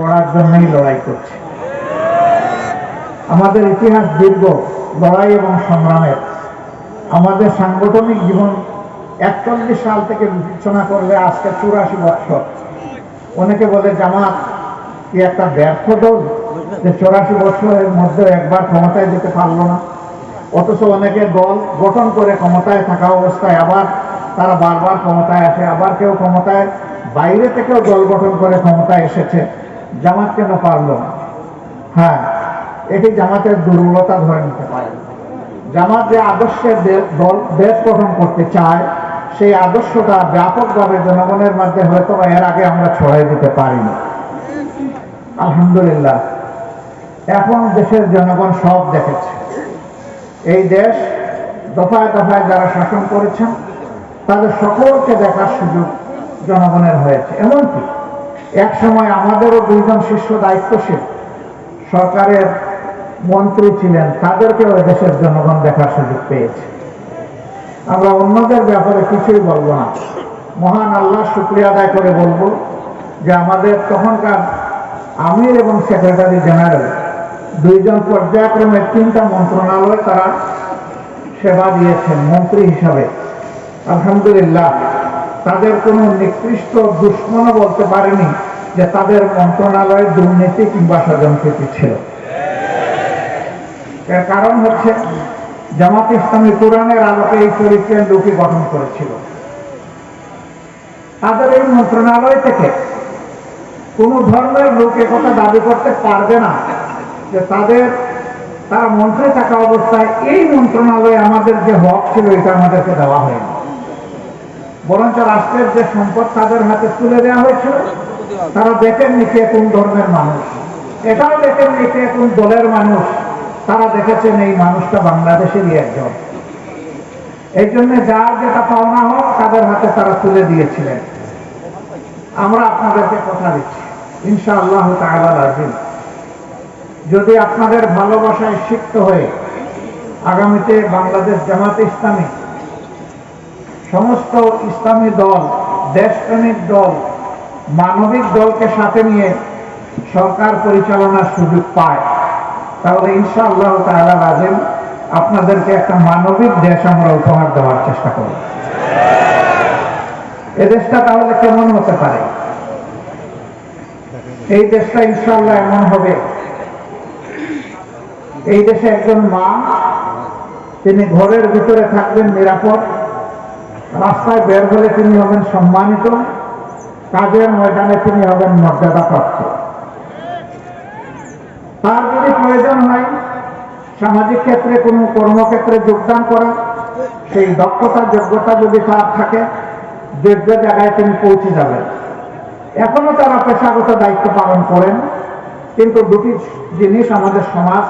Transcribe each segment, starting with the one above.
করার জন্যই লড়াই করছে। আমাদের ইতিহাস দীর্ঘ লড়াই এবং সংগ্রামের। আমাদের সাংগঠনিক জীবন একচল্লিশ সাল থেকে বিবেচনা করলে আজকে চুরাশি বছর অনেকে বলে, জামাত কি একটা ব্যর্থ দল? যে চৌরাশি বছরের মধ্যে একবার ক্ষমতায় যেতে পারল না। অথচ অনেকে দল গঠন করে ক্ষমতায় থাকা অবস্থায় আবার তারা বারবার ক্ষমতায় আসে, আবার কেউ ক্ষমতায়, বাইরে থেকেও দল গঠন করে ক্ষমতায় এসেছে। জামাত কেন পারল না? হ্যাঁ এটি জামাতের দুর্বলতা ধরে নিতে পারে। জামাত যে আদর্শের দল দেশ গঠন করতে চায়, সেই আদর্শটা ব্যাপকভাবে জনগণের মধ্যে হয়তো এর আগে আমরা ছড়াই দিতে পারিনি। আলহামদুলিল্লাহ। এখন দেশের জনগণ সব দেখেছে। এই দেশ দফায় দফায় যারা শাসন করেছেন, তাদের সকলকে দেখার সুযোগ জনগণের হয়েছে। এমনকি এক সময় আমাদেরও দুইজন শীর্ষ দায়িত্বশীল। সরকারের মন্ত্রী ছিলেন, তাদেরকেও দেশের জনগণ দেখার সুযোগ পেয়েছে। আমরা অন্যদের ব্যাপারে কিছুই বলব না। মহান আল্লাহ শুক্রিয়া আদায় করে বলব যে আমাদের তখনকার আমির এবং সেক্রেটারি জেনারেল দুইজন পর্যায়ক্রমে তিনটা মন্ত্রণালয় তারা সেবা দিয়েছেন, মন্ত্রী হিসাবে। আলহামদুলিল্লাহ। তাদের কোনো নিকৃষ্ট দুশ্মনও বলতে পারেনি যে তাদের মন্ত্রণালয়ে দুর্নীতি কিংবা স্বজনপ্রীতি ছিল। এর কারণ হচ্ছে জামাত ইসলামী কোরআনের আলোকে এই চরিত্রের লোকই গঠন করেছিল। তাদের এই মন্ত্রণালয় থেকে কোন ধর্মের লোক কথা দাবি করতে পারবে না যে তাদের, তারা মন্ত্রী থাকা অবস্থায় এই মন্ত্রণালয়ে আমাদের যে হক ছিল, এটা আমাদেরকে দেওয়া হয়নি। বরঞ্চ রাষ্ট্রের যে সম্পদ তাদের হাতে তুলে দেওয়া হয়েছিল, তারা দেখেননি কে কোন ধর্মের মানুষ। এটাও দেখেননি কে কোন দলের মানুষ। তারা দেখেছেন এই মানুষটা বাংলাদেশেরই একজন। এই জন্য যার যেটা পাওনা হোক, তাদের হাতে তারা তুলে দিয়েছিলেন। আমরা আপনাদেরকে কথা দিচ্ছি। ইনশা আল্লাহ আজিম যদি আপনাদের ভালোবাসায় সিক্ত হয়ে আগামীতে বাংলাদেশ জামাত ইসলামী সমস্ত ইসলামী দল, দেশপ্রেমিক দল, মানবিক দলকে সাথে নিয়ে সরকার পরিচালনার সুযোগ পায়। তাহলে ইনশা আল্লাহ তাআলা আজিম আপনাদেরকে একটা মানবিক দেশ আমরা উপহার দেওয়ার চেষ্টা করব। এ দেশটা তাহলে কেমন হতে পারে? এই দেশটা ইনশাল্লাহ এমন হবে। এই দেশে একজন মা, তিনি ঘরের ভিতরে থাকবেন নিরাপদ। রাস্তায় বের হলে তিনি হবেন সম্মানিত, কাজের ময়দানে তিনি হবেন মর্যাদাপ্রাপ্ত। তার যদি প্রয়োজন হয়, সামাজিক ক্ষেত্রে কোনো কর্মক্ষেত্রে যোগদান করা, সেই দক্ষতা, যোগ্যতা যদি তার থাকে, যোগ্য জায়গায় তিনি পৌঁছে যাবেন। এখনও তারা পেশাগত দায়িত্ব পালন করেন, কিন্তু দুটি জিনিস আমাদের সমাজ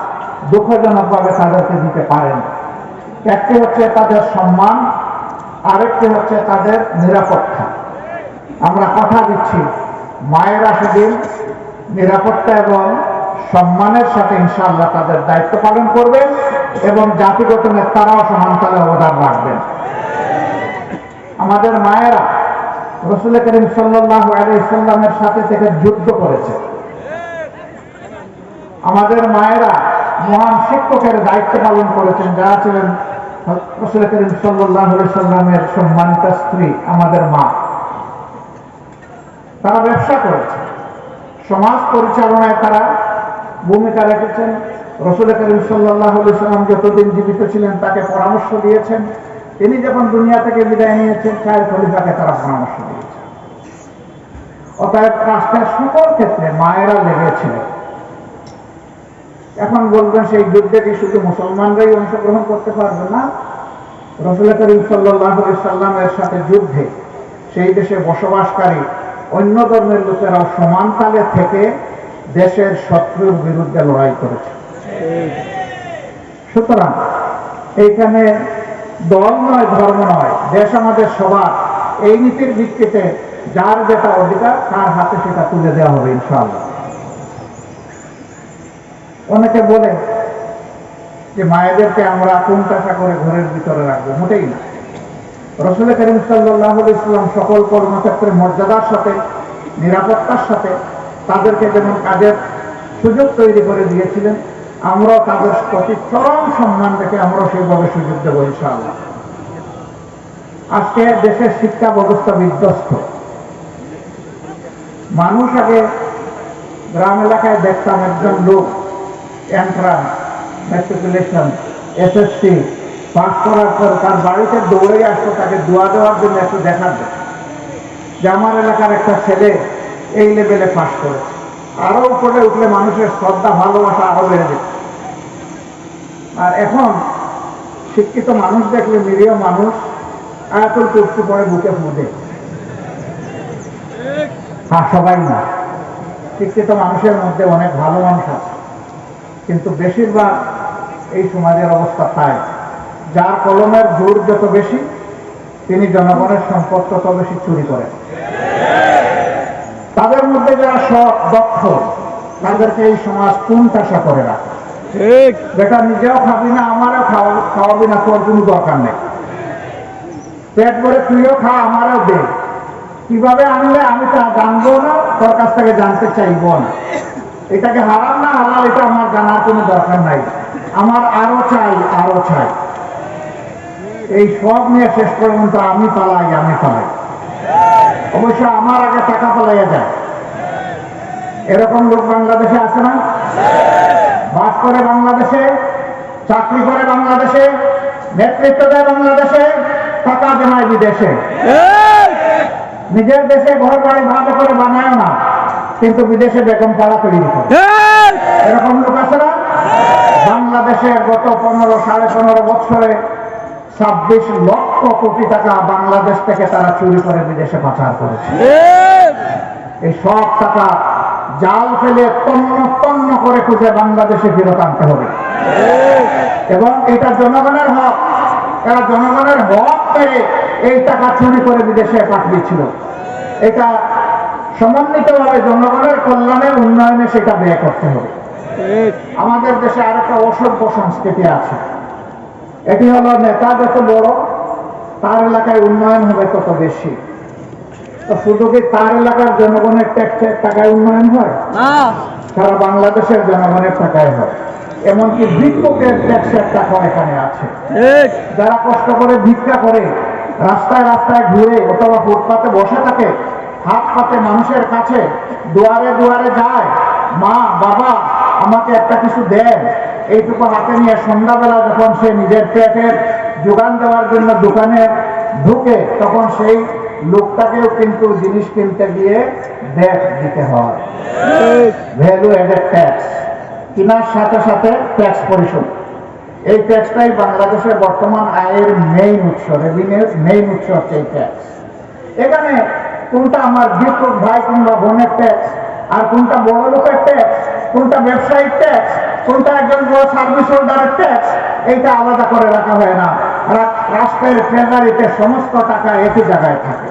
দুঃখজনকভাবে তাদেরকে দিতে পারেন। একটি হচ্ছে তাদের সম্মান আরেকটি হচ্ছে তাদের নিরাপত্তা। আমরা কথা দিচ্ছি, মায়েরা সেদিন নিরাপত্তা এবং সম্মানের সাথে ইনশাআল্লাহ তাদের দায়িত্ব পালন করবেন এবং জাতিগত নেতারাও সমানতালে অবদান রাখবেন। আমাদের মায়েরা রসুল করিম সাল্লাহ আলাইসাল্লামের সাথে থেকে যুদ্ধ করেছে। আমাদের মায়েরা মহান শিক্ষকের দায়িত্ব পালন করেছেন, যারা ছিলেন রসুল করিম সাল্লাহ সাল্লামের সম্মানিত স্ত্রী, আমাদের মা। তারা ব্যবসা করেছে। সমাজ পরিচালনায় তারা ভূমিকা রেখেছেন। রসুল করিম সাল্লাহ সাল্লাম যতদিন জীবিত ছিলেন, তাকে পরামর্শ দিয়েছেন। তিনি যখন দুনিয়া থেকে বিদায় নিয়েছেন চার খলিফাকে তারা পরামর্শ দিয়েছেন। অতএব রাষ্ট্রের সকল ক্ষেত্রে মায়েরা লেগেছিলেন এখন বলবেন সেই যুদ্ধে কি শুধু মুসলমানরাই অংশগ্রহণ করতে পারবে না? রসুল করিম সাল্লামের সাথে যুদ্ধে সেই দেশে বসবাসকারী অন্য ধর্মের লোকেরাও সমান তালে থেকে দেশের শত্রুর বিরুদ্ধে লড়াই করেছে। সুতরাং এইখানে দল নয়, ধর্ম নয়, দেশ আমাদের সবার। এই নীতির ভিত্তিতে যার যেটা অধিকার, তার হাতে সেটা তুলে দেওয়া হবে ইনশাআল্লাহ। অনেকে বলে যে মায়েদেরকে আমরা কোন টাকা করে ঘরের ভিতরে রাখব, মোটেই না। রসুল করিম সাল্লাহ ইসলাম সকল কর্মক্ষেত্রে মর্যাদার সাথে, নিরাপত্তার সাথে তাদেরকে যেমন কাজের সুযোগ তৈরি করে দিয়েছিলেন, আমরাও তাদের প্রতি চরম সম্মান রেখে আমরাও সেইভাবে সুযোগ দেবো ইনশাআল্লাহ। আজকে দেশের শিক্ষা ব্যবস্থা বিধ্বস্ত। মানুষ আগে গ্রাম এলাকায় দেখতাম একজন লোক ম্যাট্রিকুলেশন এসএসসি পাস করার পর তার বাড়িতে দৌড়ে আসতো তাকে দোয়া দেওয়ার জন্য একটু দেখার যে আমার এলাকার একটা ছেলে এই লেভেলে পাস করেছে। আরও উপরে উঠলে মানুষের শ্রদ্ধা, ভালোবাসা আরও বেড়ে যেত আর এখন শিক্ষিত মানুষ দেখলে নিরীহ মানুষ আয়াতুল কুর্সি পরে বুকে ফুটে হ্যাঁ সবাই না। শিক্ষিত মানুষের মধ্যে অনেক ভালো মানুষ আছে। কিন্তু বেশিরভাগ এই সমাজের অবস্থা তাই। যার কলমের জোর যত বেশি তিনি জনগণের সম্পদ তত বেশি চুরি করেন তাদের মধ্যে যারা সৎ দক্ষ তাদেরকে এই সমাজ কোনটাশা করে রাখে। ঠিক। বেটা নিজেও খাবি না আমারও খাওয়া- খাওয়াবি না তোর কোনো দরকার নেই। পেট ভরে তুইও খা আমারও দে। কীভাবে আনলে আমি তা জানব না তোর কাছ থেকে জানতে চাইব না। এটাকে হারাম না হালাল এটা আমার জানার কোনো দরকার নাই। আমার আরও চাই আরও চাই। এই সব নিয়ে শেষ পর্যন্ত আমি পালাই আমি পালাই। অবশ্য আমার আগে টাকা পালাইয়া যায়। এরকম লোক বাংলাদেশে আছে না? বাস করে বাংলাদেশে চাকরি করে বাংলাদেশে নেতৃত্ব দেয় বাংলাদেশে টাকা জমায় বিদেশে। নিজের দেশে ঘর বাড়ি ভালো করে বানায় না। কিন্তু বিদেশে বেগম পাড়া তৈরি এরকম লোক আছে না? বাংলাদেশে গত পনেরো সাড়ে পনেরো বছরে ছাব্বিশ লক্ষ কোটি টাকা বাংলাদেশ থেকে তারা চুরি করে বিদেশে পাচার করেছে। এই! সব টাকা জাল ফেলে তন্ন তন্ন করে খুঁজে বাংলাদেশে ফেরত আনতে হবে। এবং এটা জনগণের হক। এরা জনগণের হক পেয়ে এই টাকা চুরি করে বিদেশে পাঠিয়েছিল। এটা সমন্বিতভাবে জনগণের কল্যাণের উন্নয়নে সেটা ব্যয় করতে হবে। আমাদের দেশে আরেকটা অসভ্য সংস্কৃতি আছে। এটি হলো নেতা যত বড় তার এলাকায় উন্নয়ন হবে তত বেশি। তো শুধু কি তার এলাকার জনগণের ট্যাক্সের টাকায় উন্নয়ন হয়? সারা বাংলাদেশের জনগণের টাকায় হয়। এমনকি ভিক্ষুকের ট্যাক্সের টাকা এখানে আছে। যারা কষ্ট করে ভিক্ষা করে রাস্তায় রাস্তায় ঘুরে অথবা ফুটপাতে বসে থাকে হাত পাতে মানুষের কাছে দুয়ারে দুয়ারে যায়, মা, বাবা, আমাকে একটা কিছু দেন। এইটুকু হাতে নিয়ে সন্ধ্যাবেলা যখন সে নিজের পেটের যোগান দেওয়ার জন্য দোকানে ঢুকে, তখন সেই লোকটাকেও কিন্তু জিনিস কিনতে গিয়ে ব্যাগ দিতে হয়। ভ্যালু এডেড ট্যাক্স কেনার সাথে সাথে ট্যাক্স পরিশোধ। এই ট্যাক্সটাই বাংলাদেশের বর্তমান আয়ের মেইন উৎস রেভিনিউর মেইন উৎস হচ্ছে এই ট্যাক্স এখানে কোনটা আমার বিপ্লব ভাই কিংবা বোনের ট্যাক্স আর কোনটা বড় লোকের ট্যাক্স কোনটা ব্যবসায়িক ট্যাক্স কোনটা একজন সার্ভিস হোল্ডারের ট্যাক্স এইটা আলাদা করে রাখা হয় না। রাষ্ট্রের ট্রেজারিতে সমস্ত টাকা একই জায়গায় থাকে।